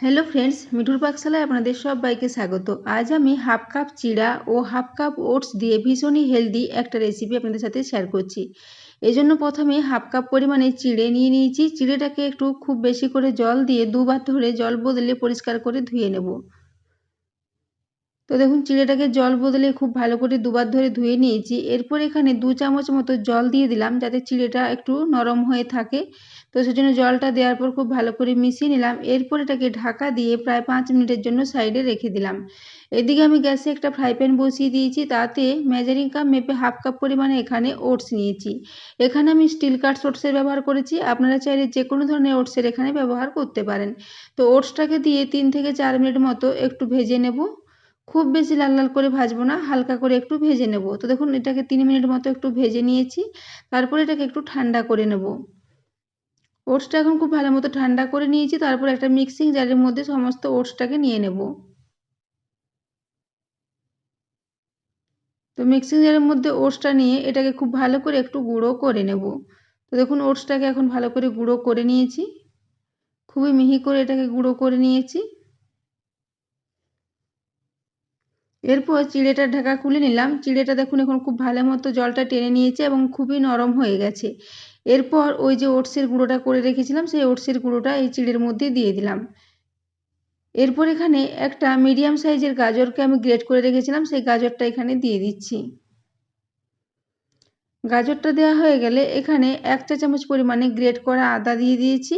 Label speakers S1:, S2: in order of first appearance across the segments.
S1: Hello friends, মিঠুর পাকশালায় আপনাদের সবাইকে স্বাগত। আজ আমি হাফ কাপ চিড়া ও হাফ কাপ ওটস দিয়ে ভীষণই হেলদি একটা রেসিপি আপনাদের সাথে শেয়ার করছি। এই জন্য প্রথমে হাফ কাপ পরিমাণে চিড়ে নিয়ে নিয়েছি। চিড়েটাকে একটু খুব বেশি করে জল দিয়ে দুবার ধরে জল বদলে পরিষ্কার করে ধুয়ে নেব। তো দেখুন, চিড়েটাকে জল বদলে খুব ভালো করে দুবার ধরে ধুয়ে নিয়েছি। এরপর এখানে দু চামচ মতো জল দিয়ে দিলাম যাতে চিড়েটা একটু নরম হয়ে থাকে। তো সেজন্য জলটা দেওয়ার পর খুব ভালো করে মিশিয়ে নিলাম। এরপর এটাকে ঢাকা দিয়ে প্রায় পাঁচ মিনিটের জন্য সাইডে রেখে দিলাম। এদিকে আমি গ্যাসে একটা ফ্রাই প্যান বসিয়ে দিয়েছি। তাতে মেজারিং কাপ মেপে হাফ কাপ পরিমাণে এখানে ওটস নিয়েছি। এখানে আমি স্টিল কাটস ওটসের ব্যবহার করেছি। আপনারা চাইলে যে কোনো ধরনের ওটসের এখানে ব্যবহার করতে পারেন। তো ওটসটাকে দিয়ে তিন থেকে চার মিনিট মতো একটু ভেজে নেব। খুব বেশি লাল লাল করে ভাজবো না, হালকা করে একটু ভেজে নেব। তো দেখুন, এটাকে তিন মিনিট মতো একটু ভেজে নিয়েছি, তারপরে এটাকে একটু ঠান্ডা করে নেব। ওটসটা এখন খুব ভালো মতো ঠান্ডা করে নিয়েছি, তারপর একটা মিক্সিং জারের মধ্যে সমস্ত ওটসটাকে নিয়ে নেব। তো মিক্সিং জারের মধ্যে ওটসটা নিয়ে এটাকে খুব ভালো করে একটু গুঁড়ো করে নেব। তো দেখুন, ওটসটাকে এখন ভালো করে গুঁড়ো করে নিয়েছি। খুবই মিহি করে এটাকে গুঁড়ো করে নিয়েছি। এরপর চিড়েটার ঢাকা খুলে নিলাম। চিড়েটা দেখুন, এখন খুব ভালো মতো জলটা টেনে নিয়েছে এবং খুবই নরম হয়ে গেছে। এরপর ওই যে ওটসের গুঁড়োটা করে রেখেছিলাম, সেই ওটসের গুঁড়োটা এই চিড়ের মধ্যে দিয়ে দিলাম। এরপর এখানে একটা মিডিয়াম সাইজের গাজরকে আমি গ্রেট করে রেখেছিলাম, সেই গাজরটা এখানে দিয়ে দিচ্ছি। গাজরটা দেওয়া হয়ে গেলে এখানে এক চা চামচ পরিমাণে গ্রেট করা আদা দিয়ে দিয়েছি।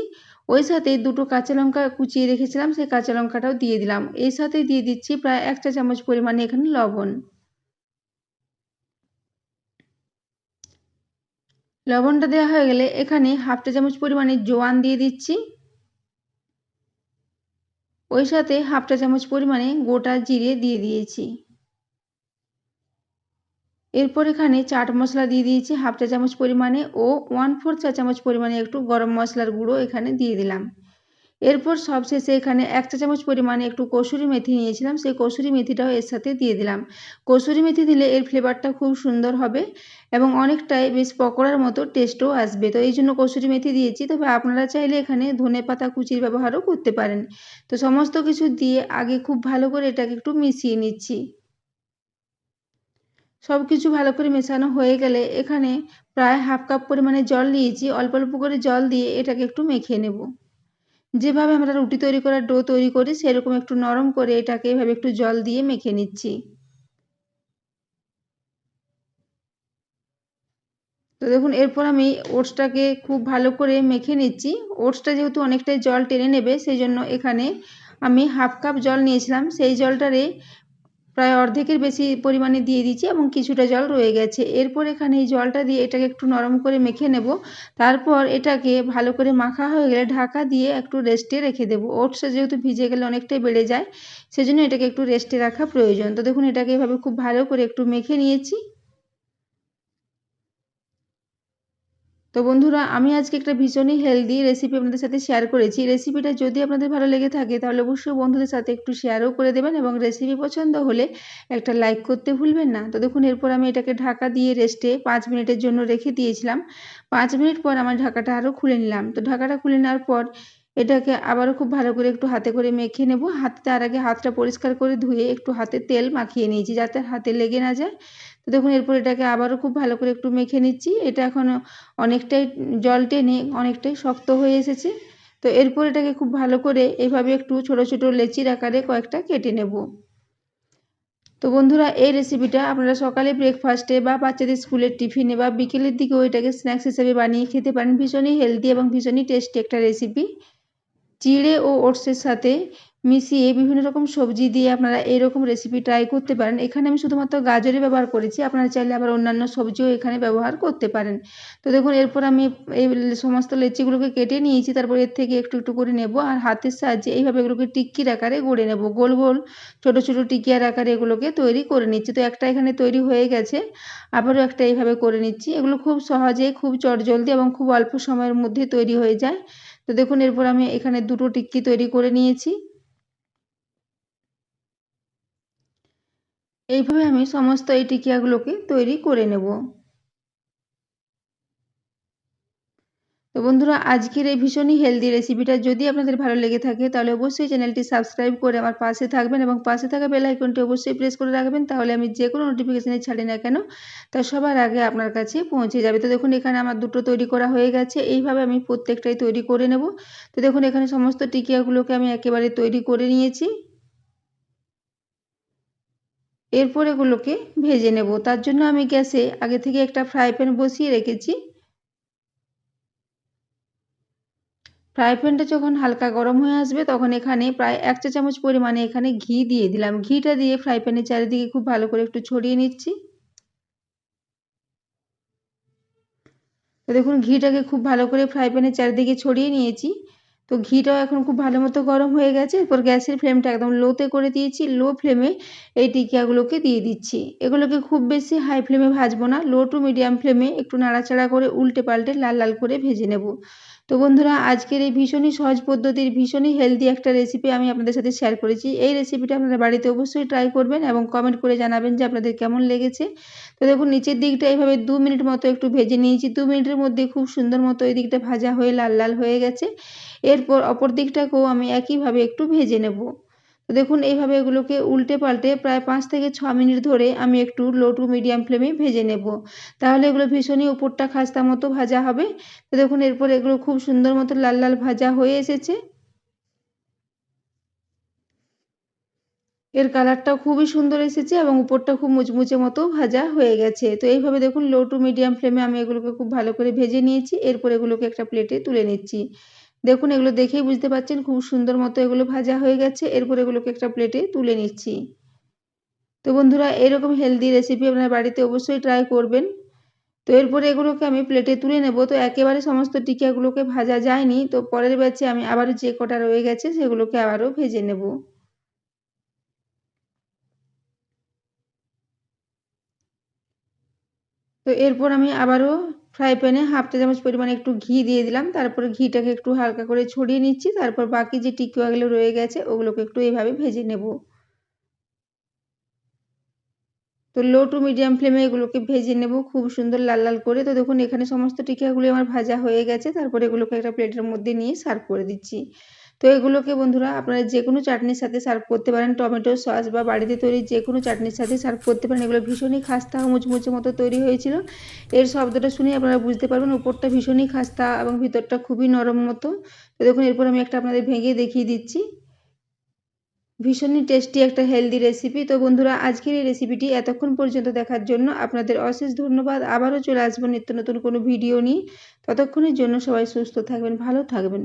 S1: ওই সাথে দুটো কাঁচা লঙ্কা কুচিয়ে রেখেছিলাম, সেই কাঁচা লঙ্কাটাও দিয়ে দিলাম। এর সাথে দিয়ে দিচ্ছি প্রায় এক চা চামচ পরিমাণে এখানে লবণ। লবণটা দেওয়া হয়ে গেলে এখানে হাফ চা চামচ পরিমাণে জোয়ান দিয়ে দিচ্ছি। ওই সাথে হাফ চা চামচ পরিমাণে গোটা জিরে দিয়ে দিয়েছি। এরপর এখানে চাট মশলা দিয়ে দিয়েছি হাফ চা চামচ পরিমাণে ও ওয়ান ফোর চা চামচ পরিমাণে একটু গরম মশলার গুঁড়ো এখানে দিয়ে দিলাম। এরপর সবশেষে এখানে এক চা চামচ পরিমাণে একটু কসুরি মেথি নিয়েছিলাম, সেই কসুরি মেথিটাও এর সাথে দিয়ে দিলাম। কসুরি মেথি দিলে এর ফ্লেভারটা খুব সুন্দর হবে এবং অনেকটাই বেশ পকোড়ার মতো টেস্টও আসবে। তো এই জন্য কসুরি মেথি দিয়েছি, তবে আপনারা চাইলে এখানে ধনে পাতা কুচির ব্যবহারও করতে পারেন। তো সমস্ত কিছু দিয়ে আগে খুব ভালো করে এটাকে একটু মিশিয়ে নিচ্ছি। সব কিছু ভালো করে মেশানো হয়ে গেলে এখানে প্রায় হাফ কাপ পরিমাণে জল নিয়েছি। অল্প অল্প করে জল দিয়ে এটাকে একটু মেখে নেব। যেভাবে আমরা রুটি তৈরি করার ডো তৈরি করি, সেরকম একটু নরম করে এটাকে এভাবে একটু জল দিয়ে মেখে নিচ্ছি। তো দেখুন, এরপর আমি ওটসটাকে খুব ভালো করে মেখে নিচ্ছি। ওটসটা যেহেতু অনেকটাই জল টেনে নেবে, সেই জন্য এখানে আমি হাফ কাপ জল নিয়েছিলাম। সেই জলটারে প্রায় অর্ধেকের বেশি পরিমাণে দিয়ে দিচ্ছি এবং কিছুটা জল রয়ে গেছে। এরপর এখানে এই জলটা দিয়ে এটাকে একটু নরম করে মেখে নেব। তারপর এটাকে ভালো করে মাখা হয়ে গেলে ঢাকা দিয়ে একটু রেস্টে রেখে দেবো। ওটসে যেহেতু ভিজে গেলে অনেকটাই বেড়ে যায়, সেজন্য এটাকে একটু রেস্টে রাখা প্রয়োজন। তো দেখুন, এটাকে এভাবে খুব ভালো করে একটু মেখে নিয়েছি। তো বন্ধুরা, আমি আজকে একটা ভীষণই হেলদি রেসিপি আপনাদের সাথে শেয়ার করেছি। রেসিপিটা যদি আপনাদের ভালো লেগে থাকে, তাহলে অবশ্যই বন্ধুদের সাথে একটু শেয়ারও করে দেবেন এবং রেসিপি পছন্দ হলে একটা লাইক করতে ভুলবেন না। তো দেখুন, এরপর আমি এটাকে ঢাকা দিয়ে রেস্টে পাঁচ মিনিটের জন্য রেখে দিয়েছিলাম। পাঁচ মিনিট পর আমার ঢাকাটা আরও খুলে নিলাম। তো ঢাকাটা খুলে নেওয়ার পর এটাকে আবারও খুব ভালো করে একটু হাতে করে মেখে নেব। হাতে তার আগে হাতটা পরিষ্কার করে ধুয়ে একটু হাতে তেল মাখিয়ে নিয়েছি যাতে হাতে লেগে না যায়। তো দেখুন, এরপর এটাকে আবারও খুব ভালো করে একটু মেখে নিচ্ছি। এটা এখন অনেকটাই জল টেনে অনেকটাই শক্ত হয়ে এসেছে। তো এরপর এটাকে খুব ভালো করে এভাবে একটু ছোট ছোট লেচির আকারে কয়েকটা কেটে নেব। তো বন্ধুরা, এই রেসিপিটা আপনারা সকালে ব্রেকফাস্টে বা বাচ্চাদের স্কুলের টিফিনে বা বিকেলের দিকেও এটাকে স্ন্যাক্স হিসেবে বানিয়ে খেতে পারেন। ভীষণই হেলদি এবং ভীষণই টেস্টি একটা রেসিপি চিড়ে ও ওটসের সাথে মিশিয়ে বিভিন্ন রকম সবজি দিয়ে আপনারা এইরকম রেসিপি ট্রাই করতে পারেন। এখানে আমি শুধুমাত্র গাজরই ব্যবহার করেছি। আপনারা চাইলে আবার অন্যান্য সবজিও এখানে ব্যবহার করতে পারেন। তো দেখুন, এরপর আমি এই সমস্ত লেচিগুলোকে কেটে নিয়েছি। তারপর এর থেকে একটু একটু করে নেব আর হাতের সাহায্যে এইভাবে এগুলোকে টিক্কির আকারে গড়ে নেব। গোল গোল ছোট ছোট টিকিয়ার আকারে এগুলোকে তৈরি করে নিচ্ছি। তো একটা এখানে তৈরি হয়ে গেছে। আবারও একটা এইভাবে করে নিচ্ছি। এগুলো খুব সহজে খুব চটজলদি এবং খুব অল্প সময়ের মধ্যে তৈরি হয়ে যায়। তো দেখুন, এরপর আমি এখানে দুটো টিক্কি তৈরি করে নিয়েছি। এইভাবে আমি সমস্ত এই টিকিয়াগুলোকে তৈরি করে নেব। বন্ধুরা, আজকের এই ভীষণই হেলদি রেসিপিটা যদি আপনাদের ভালো লেগে থাকে, তাহলে অবশ্যই চ্যানেলটি সাবস্ক্রাইব করে আমার পাশে থাকবেন এবং পাশে থাকা বেল আইকনটি অবশ্যই প্রেস করে রাখবেন, তাহলে আমি যে কোনো নোটিফিকেশানে ছাড়ি না কেন, তা সবার আগে আপনার কাছে পৌঁছে যাবে। তো দেখুন, এখানে আমার দুটো তৈরি করা হয়ে গেছে, এইভাবে আমি প্রত্যেকটাই তৈরি করে নেব। তো দেখুন, এখানে সমস্ত টিকিয়াগুলোকে আমি একেবারে তৈরি করে নিয়েছি। এরপর এগুলোকে ভেজে নেব। তার জন্য আমি গ্যাসে আগে থেকে একটা ফ্রাই প্যান বসিয়ে রেখেছি। ফ্রাই প্যানটা যখন হালকা গরম হয়ে আসবে, তখন এখানে প্রায় এক চা চামচ পরিমাণে এখানে ঘি দিয়ে দিলাম। ঘিটা দিয়ে ফ্রাই প্যানের চারিদিকে খুব ভালো করে একটু ছড়িয়ে নিচ্ছি। তো দেখুন, ঘিটাকে খুব ভালো করে ফ্রাই প্যানের চারিদিকে ছড়িয়ে নিয়েছি। তো ঘিটাও এখন খুব ভালো মতো গরম হয়ে গেছে। এরপর গ্যাসের ফ্লেমটা একদম লোতে করে দিয়েছি। লো ফ্লেমে এই টিকিয়াগুলোকে দিয়ে দিচ্ছি। এগুলোকে খুব বেশি হাই ফ্লেমে ভাজবো না। লো টু মিডিয়াম ফ্লেমে একটু নাড়াচাড়া করে উল্টে পাল্টে লাল লাল করে ভেজে নেব। তো বন্ধুরা, আজকের এই ভীষণই সহজ পদ্ধতির, ভীষণই হেলদি একটা রেসিপি আমি আপনাদের সাথে শেয়ার করেছি। এই রেসিপিটা আপনারা বাড়িতে অবশ্যই ট্রাই করবেন এবং কমেন্ট করে জানাবেন যে আপনাদের কেমন লেগেছে। তো দেখুন, নিচের দিকটা এইভাবে দু মিনিট মতো একটু ভেজে নিয়েছি। দু মিনিটের মধ্যে খুব সুন্দর মতো এই দিকটা ভাজা হয়ে লাল লাল হয়ে গেছে। এরপর অপর দিকটাকেও আমি একইভাবে একটু ভেজে নেব। তো দেখুন, এইভাবে এগুলোকে উল্টে পাল্টে প্রায় পাঁচ থেকে ছ মিনিট ধরে আমি একটু লো টু মিডিয়াম ফ্লেমে ভেজে নেব। তাহলে এগুলো ভীষণই উপরটা খাস্তা মতো ভাজা হবে। তো দেখুন, এরপর এগুলো খুব সুন্দর মতো লাল লাল ভাজা হয়ে এসেছে। এর কালারটা খুবই সুন্দর এসেছে এবং উপরটা খুব মুচমুচে মতো ভাজা হয়ে গেছে। তো এইভাবে দেখুন, লো টু মিডিয়াম ফ্লেমে আমি এগুলোকে খুব ভালো করে ভেজে নিয়েছি। এরপর এগুলোকে একটা প্লেটে তুলে নিচ্ছি। দেখুন, এগুলো দেখেই বুঝতে পারছেন খুব সুন্দর মতো এগুলো ভাজা হয়ে গেছে। এরপর এগুলোকে একটা প্লেটে তুলে নিচ্ছি। তো বন্ধুরা, এরকম হেলদি রেসিপি আপনার বাড়িতে অবশ্যই ট্রাই করবেন। তো এরপরে এগুলোকে আমি প্লেটে তুলে নেব। তো একেবারে সমস্ত টিকিয়াগুলোকে ভাজা যায়নি। তো পরের ব্যাচে আমি আবারও যে কটা রয়ে গেছে সেগুলোকে আবারও ভেজে নেব। তো এরপর আমি আবারও ফ্রাই প্যানে হাফ চা চামচ পরিমাণে একটু ঘি দিয়ে দিলাম। তারপরে ঘিটাকে একটু হালকা করে ছড়িয়ে নিচ্ছি। তারপর বাকি যে টিকিয়াগুলো রয়ে গেছে, ওগুলোকে একটু এইভাবে ভেজে নেব। তো লো টু মিডিয়াম ফ্লেমে এগুলোকে ভেজে নেব খুব সুন্দর লাল লাল করে। তো দেখুন, এখানে সমস্ত টিকিয়াগুলি আমার ভাজা হয়ে গেছে। তারপরে এগুলোকে একটা প্লেটের মধ্যে নিয়ে সার্ভ করে দিচ্ছি। তো এগুলোকে বন্ধুরা আপনারা যে কোনো চাটনির সাথে সার্ভ করতে পারেন। টমেটো সস বা বাড়িতে তৈরি যে কোনো চাটনির সাথে সার্ভ করতে পারেন। এগুলো ভীষণই খাস্তা মুচমুচে মতো তৈরি হয়েছিল। এর শব্দটা শুনে আপনারা বুঝতে পারবেন উপরটা ভীষণই খাস্তা এবং ভিতরটা খুবই নরম মতো। তো দেখুন, এরপর আমি একটা আপনাদের ভেঙে দেখিয়ে দিচ্ছি। ভীষণই টেস্টি একটা হেলদি রেসিপি তো বন্ধুরা, আজকের এই রেসিপিটি এতক্ষণ পর্যন্ত দেখার জন্য আপনাদের অশেষ ধন্যবাদ। আবারও চলে আসব নিত্য নতুন কোনো ভিডিও নিয়ে। ততক্ষণের জন্য সবাই সুস্থ থাকবেন, ভালো থাকবেন।